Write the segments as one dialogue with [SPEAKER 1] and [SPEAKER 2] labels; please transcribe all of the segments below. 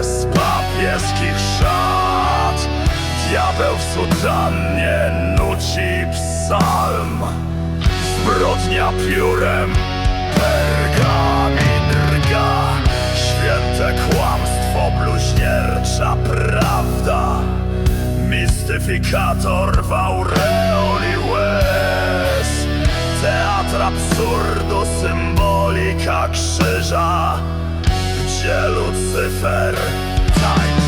[SPEAKER 1] z papieskich szat. Diabeł w sutannie nuci psalm. Zbrodnia piórem pergamin rga Święte kłamstwo, bluźniercza prawda. Mistyfikator w aureoli łez. Teatr absurdu, symbolika krzyża. Gdzie Lucyfer tańczy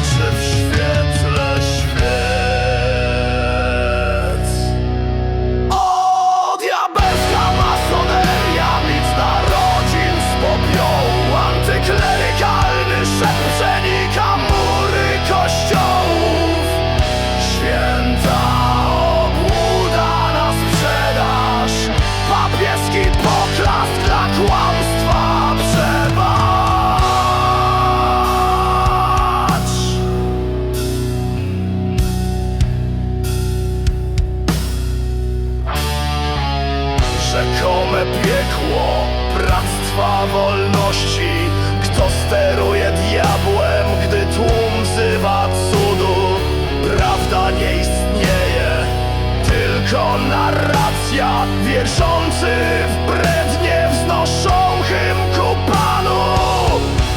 [SPEAKER 1] narracja Wierzący w brednie wznoszą hymn ku Panu.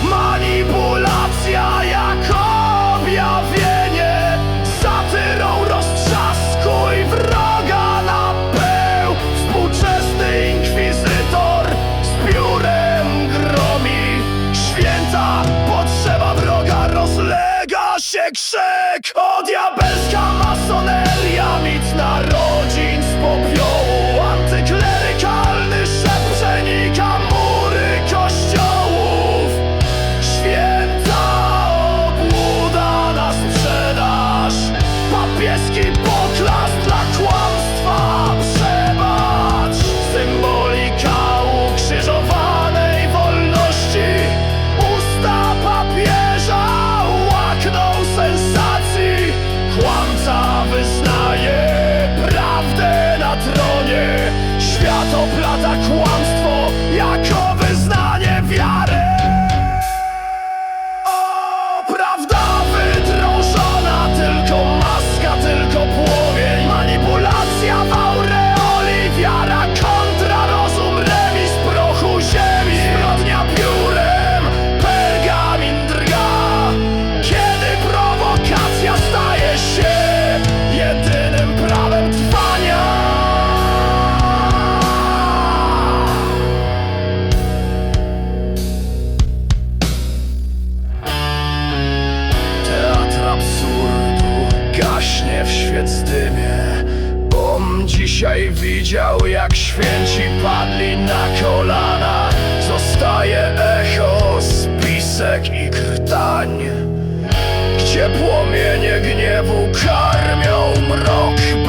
[SPEAKER 1] Manipulacja jako objawienie. Satyrą roztrzaskuj wroga na pył. Współczesny inkwizytor z piórem gromi. Święta potrzeba wroga rozlega się krzyk. O diabelska Dzisiaj widział jak święci padli na kolana. Zostaje echo, spisek i krtań. Gdzie płomienie gniewu karmią mrok